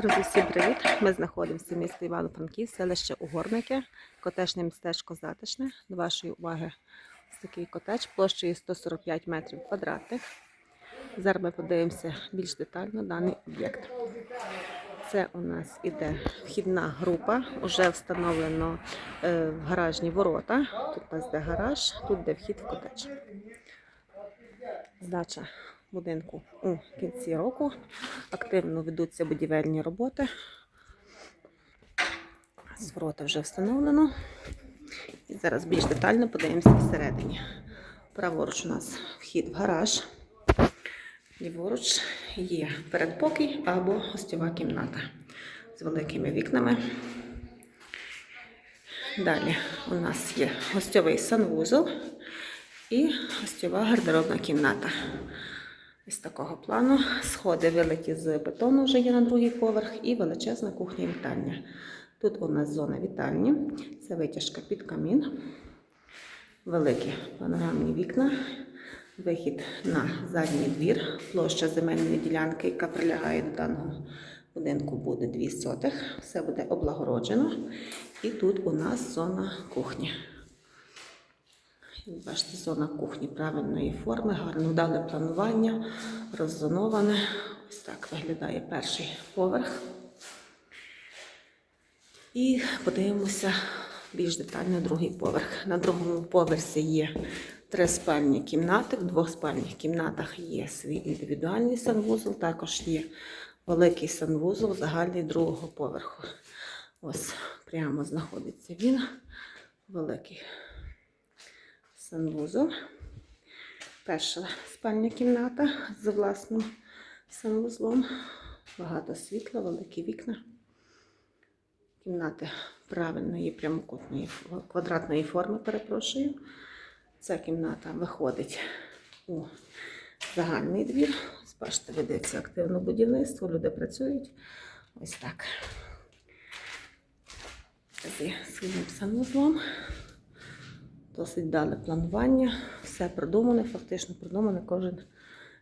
Друзі, всім привіт! Ми знаходимося в місті Івано-Франків, селище Угорники, котежне містечко Затишне. До вашої уваги ось такий котеж площею 145 метрів квадратних. Зараз ми подивимося більш детально даний об'єкт. Це у нас іде вхідна група, вже встановлено е, гаражні ворота. Тут у нас де гараж, тут де вхід в котедж. Здача будинку у кінці року. Активно ведуться будівельні роботи. З ворота вже встановлено. І зараз більш детально подивимося всередині. Праворуч у нас вхід в гараж. Ліворуч є передпокій або гостьова кімната з великими вікнами. Далі у нас є гостьовий санвузол і гостьова гардеробна кімната. Ось такого плану. Сходи великі з бетону вже є на другий поверх і величезна кухня вітальня. Тут у нас зона вітальні, це витяжка під камін, великі панорамні вікна, вихід на задній двір, площа земельної ділянки, яка прилягає до даного будинку, буде 2 сотих. Все буде облагороджено. І тут у нас зона кухні. Бачите, зона кухні правильної форми, гарно вдале планування, роззоноване. Ось так виглядає перший поверх. І подивимося більш детально другий поверх. На другому поверсі є три спальні кімнати. В двох спальних кімнатах є свій індивідуальний санвузол, також є великий санвузол загальний другого поверху. Ось прямо знаходиться він, великий санвузол. Перша спальня кімната з власним санвузлом. Багато світла, великі вікна. Кімнати правильної прямокутної квадратної форми, перепрошую. Ця кімната виходить у загальний двір. Бачите, ведеться активне будівництво, люди працюють. Ось так. Зі своїм санвузлом. Досить дали планування, все продумане, фактично продумане кожен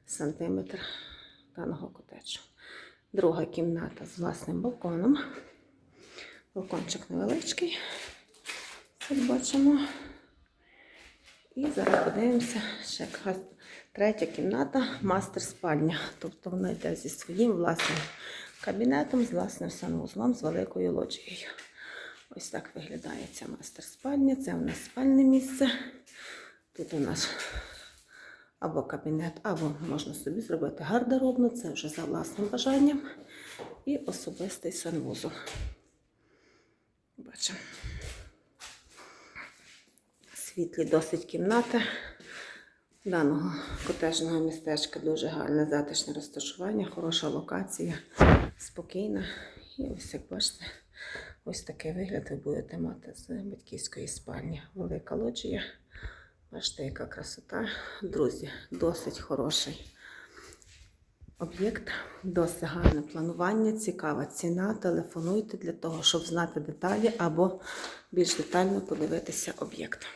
сантиметр даного котеджу. Друга кімната з власним балконом. Балкончик невеличкий, як бачимо. І зараз подивимося, ще якраз третя кімната мастер спальня. Тобто вона йде зі своїм власним кабінетом, з власним санвузлом, з великою лоджією. Ось так виглядає ця мастер спальня. Це у нас спальне місце. Тут у нас або кабінет, або можна собі зробити гардеробну, це вже за власним бажанням. І особистий санвузол. Бачимо. Світлі досить кімнати. Даного котежного містечка дуже гарне затишне розташування, хороша локація, спокійна. І ось як бачите. Ось такий вигляд ви будете мати з батьківської спальні. Велика лоджія. Бачите, яка красота. Друзі, досить хороший об'єкт, досить гарне планування, цікава ціна. Телефонуйте для того, щоб знати деталі або більш детально подивитися об'єкт.